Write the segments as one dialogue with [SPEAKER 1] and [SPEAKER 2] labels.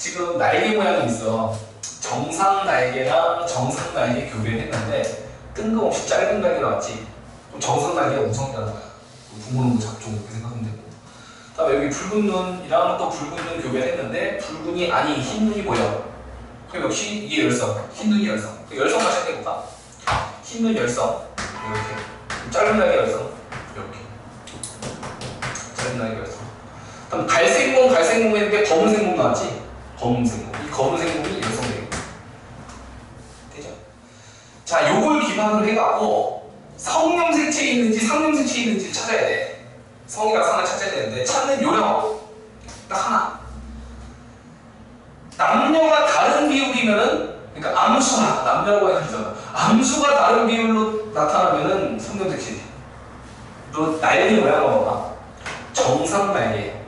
[SPEAKER 1] 지금 날개 모양이 있어. 정상 날개랑 정상 날개 교배했는데 뜬금없이 짧은 날개 나왔지. 그럼 정상 날개가 우성이라는 거야. 부모는 잡종 이렇게 생각하면 되고. 다음에 여기 붉은 눈이랑 또 붉은 눈 교배했는데 붉은 눈이 아니 흰 눈이 보여. 그럼 역시 이게 열성, 흰 눈이 열성. 그 열성 같이 해볼까? 흰 눈 열성 이렇게. 짧은 날개 열성 이렇게. 짧은 날개 열성. 그럼 갈색 몸 갈색 몸 했는데 검은색 몸 나왔지? 검은색 몸. 이 검은색 몸이 열성되고. 되죠? 자, 요걸 기반으로 해갖고 성령 색채 있는지 상령 색채 있는지 찾아야 돼. 성이랑 상을 찾아야 되는데 찾는 요령 딱 하나. 남녀가 다른 비율이면은 그러니까 암수가 남녀라고 되잖아. 암수가 다른 비율로 나타나면은 성령 색채지. 또 날개 모양 봐봐. 정상 날개.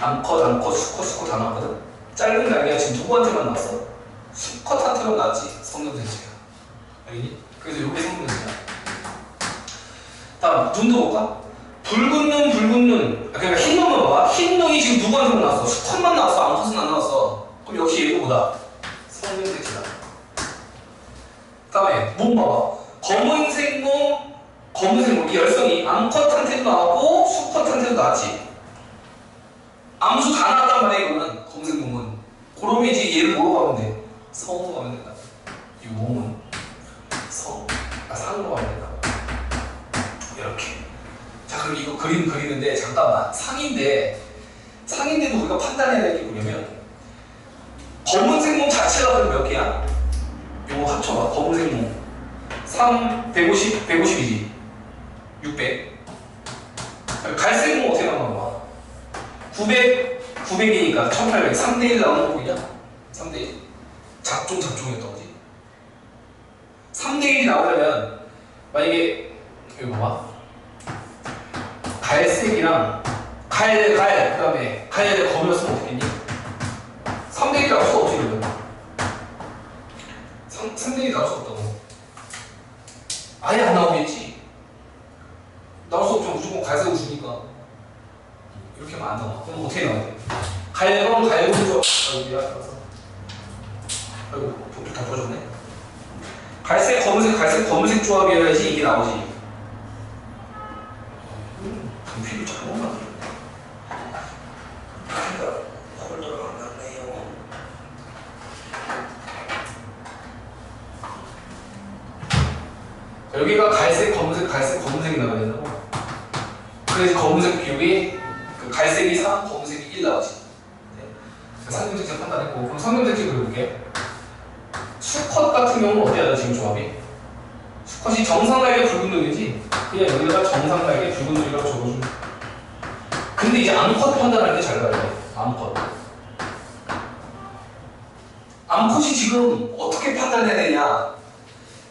[SPEAKER 1] 암컷, 암컷, 수컷, 수컷 다 나왔거든. 짧은 날개가 지금 누구한테만 나왔어? 수컷한테만 나왔지. 색채가. 알겠니? 그래서 요게 색채야. 다음 눈도 볼까? 붉은 눈, 붉은 눈. 아, 그러니까 흰 눈만 봐봐. 흰 눈이 지금 누구한테만 나왔어? 수컷만 나왔어. 암컷은 안 나왔어. 그럼 역시 얘도 보다. 색채다. 다음에 몸 봐봐. 검은색 몸, 검은색 몸. 이 열성이 암컷한테도 나왔고 수컷한테도 나왔지. 암수 다 나왔단 말이야 이거는 검은색 몸은. 그러면 이제 얘를 뭐로 가면 돼? 성으로 가면 된다. 이 몸은 성, 아 상으로 가면 된다. 이렇게. 자 그럼 이거 그림 그리는데 잠깐만 상인데 상인데도 우리가 판단해야 될 게 뭐냐면 검은색 몸 자체가 그럼 몇 개야? 요거 합쳐봐 검은색 몸 3, 150, 150이지 600 갈색 몸 어떻게 나오는 거야? 900, 900이니까 1800 3대1 나오는 거 보이냐? 3대1 작종 작종이었던 거지 3대1이 나오려면 만약에 여기 봐봐. 갈색이랑 갈, 갈, 그 다음에 갈에 검이었으면 어떻겠니? 3대1 나올 수 없지 그러면 3, 3대1 나올 수 없다고. 아예 안 나오겠지. 나올 수 없죠 무조건 갈색으로 주니까 이렇게 나와 그럼 어떻게? 갈검, 갈검 조 아이고 미안 아이고 복도 다 터졌네 갈색, 검은색, 갈색, 검은색 조합이어야지 이게 나오지 분필이 잘못. 자, 여기가 갈색, 검은색, 갈색, 검은색이 나와야 된다고. 그래서 검은색 비율이 그 갈색이 3, 검은색이 1 나오지. 네. 상경색채 판단했고 그럼 상경색채 그려볼게. 수컷 같은 경우는 어때야 돼 지금 조합이? 수컷이 정상 날개 붉은 눈이지? 그냥 여기다가 정상 날개 붉은 눈이라고 적어주면 근데 이제 암컷 판단할 때 잘 봐야 돼 암컷 암컷이 지금 어떻게 판단해야 되냐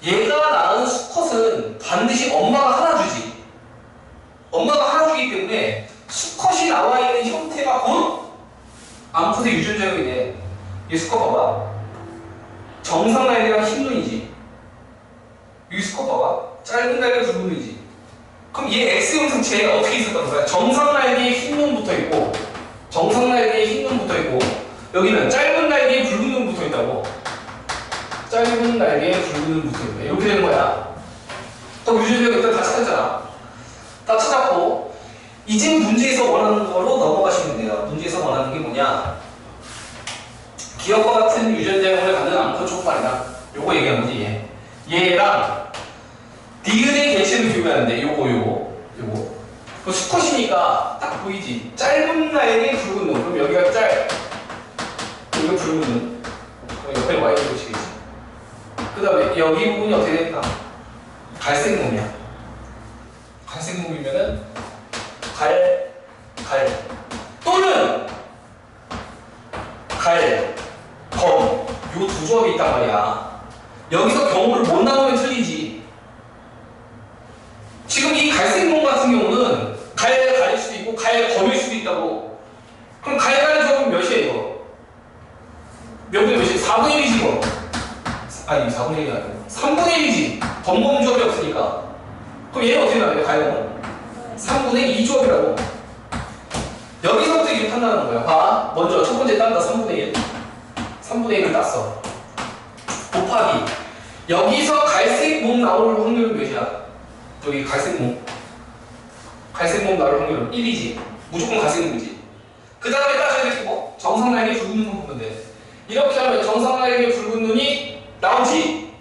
[SPEAKER 1] 얘가 낳은 수컷은 반드시 엄마가 하나 주지 엄마가 하나 주기 때문에 수컷이 나와 있는 형태가 곧 암컷의 유전자형이 돼얘 수컷 봐봐 정상 날개가 흰 눈이지 여기 수컷 봐봐. 짧은 날개 굵은 눈이지. 그럼 얘 X형 상체에 어떻게 있었던 거야? 정상 날개에 흰눈 붙어 있고, 정상 날개에 흰눈 붙어 있고, 여기는 짧은 날개에 붉은 눈 붙어 있다고. 짧은 날개에 붉은 눈 붙어 있네. 이렇게 되는 거야. 또 유전자 일단 다 찾았잖아. 다 찾았고, 이제 문제에서 원하는 거로 넘어가시면 돼요. 문제에서 원하는 게 뭐냐? 기억과 같은 유전자형을 갖는 암컷 촉발이다. 요거 얘기하는 거지, 얘. 얘랑 디귿의 개체를 비교하는데 요거 요거 요거 그 수컷이니까 딱 보이지 짧은 라인이 붉은 눈 그럼 여기가 짧 여기가 붉은 눈 그럼 옆에 와이드 보시겠지 그 다음에 여기 부분이 어떻게 될까 갈색 몸이야 갈색 몸이면은 갈, 갈 또는 갈, 검 요 두 조합이 있단 말이야 여기서 경우를 못 나오면 틀리지. 지금 이 갈색 몸 같은 경우는 갈 갈일 수도 있고 갈 검일 수도 있다고. 그럼 갈갈의 조합은 몇이야 이거? 몇 분의 몇이야? 4분의 1이지 이거. 아니 4분의 1이 아니고 3분의 1이지. 검검 조합이 없으니까. 그럼 얘는 어떻게 나와요? 갈검은? 3분의 2 조합이라고. 여기서부터 이렇게 판단하는 거야. 봐. 먼저 첫 번째 딴다 3분의 1. 깠어. 곱하기. 여기서 갈색 몸 나올 확률은 몇이야? 여기 갈색 몸. 갈색 몸 나올 확률은 1이지. 무조건 갈색 몸이지. 그 다음에 따져야 될게 뭐? 정상 날개 붉은 눈 보면 돼. 이렇게 하면 정상 날개 붉은 눈이 나오지.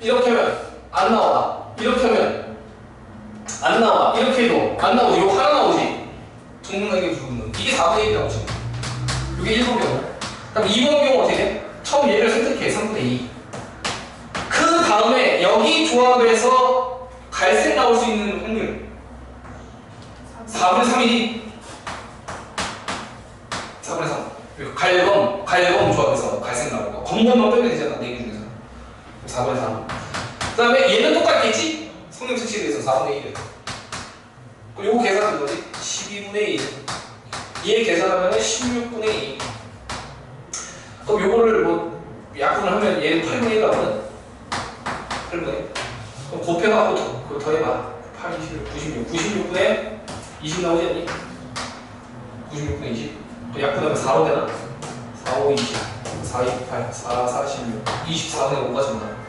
[SPEAKER 1] 이렇게 하면 안 나와. 이렇게 하면 안 나와. 이렇게 해도 안 나오지. 이거 하나 나오지. 정상 날개 붉은 눈. 이게 4분의 1이 나오지. 이게 1번 경우. 그럼 2번 경우 어떻게 돼? 처음 얘를 선택해. 3분의 2. 그 다음에 여기 조합을 해서 갈색 나올 수 있는 확률. 4분의 3이지. 4분의 3. 그리고 갈검, 갈검 조합해서 갈색 거. 검검만 빼면 되잖아. 4개 중에서. 4분의 3. 그 다음에 얘는 똑같겠지? 성능 특식에 대해서 4분의 1. 그리고 계산은 뭐지? 12분의 1. 얘 계산하면 16분의 2. 그럼 요거를 뭐 약분을 하면 얘는 8분의 1 나오는? 8분의 1. 그럼 곱해갖고 더, 그거 더해봐. 8, 26, 96. 96분의 20 나오지 않니? 96분의 20. 또 약분하면 4로 되나? 4, 5, 20. 4, 2, 8, 4, 4, 16. 24분의 5가 정답.